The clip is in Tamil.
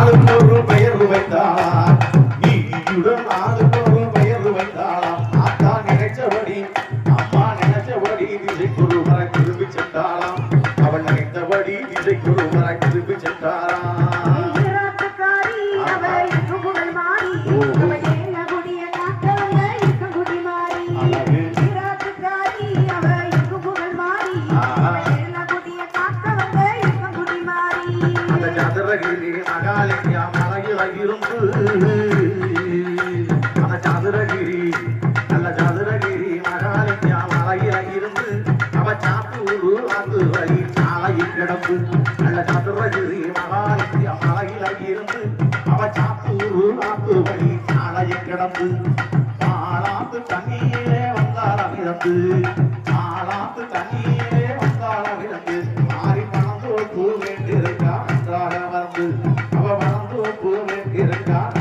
நாளுக்கு ஒரு பெயர் வைத்தாளாம். நீதியுடன் நாளுக்கு ஒரு பெயர் வைத்தாளாம். ஆத்தா நினைச்சபடி அம்மா நினைச்சபடி திசைக்குரு வர திரும்பி சென்றாளாம் நினைத்தபடி வர திரும்பி சென்றாராம் சதுரகிரி மகாலிங்கா மலையில இருந்து அந்த சதுரகிரி நல்ல சதுரகிரி மகாலிங்கா மலையில இருந்து அவ சாத்தூரு அது வழி சாலையில் கிடப்பு. நல்ல சதுரகிரி மகாலிங்கா மலையில இருந்து அவ சாத்தூரு அது வழி சாலையில் கிடப்பு. பாலாத்து தண்ணியிலே வந்தால் அவன் பூமிக்கு இருந்தான்